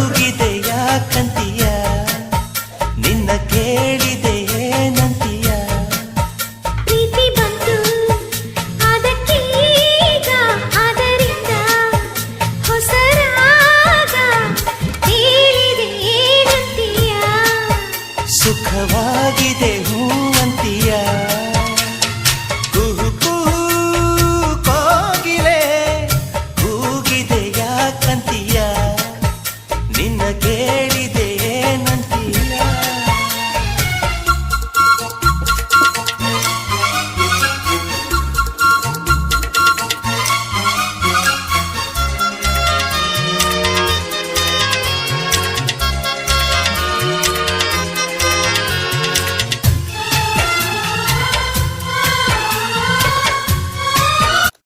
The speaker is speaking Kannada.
ನುಗ್ಗಿದೆಯ ಕಂತಿಯ? ನಿನ್ನ ಕೇಳಿದೆಯೇ ನಂತಿಯ ಪ್ರೀತಿ ಬಂತು ಅದಕ್ಕೀಗ ಅದರಿಂದ ಹೊಸ ನಂತಿಯ ಸುಖವಾಗಿದೆ ಹೂವಂತಿಯ. ಕಂತಿಯ? ನಿನ್ನ ಕೇಳಿದೆ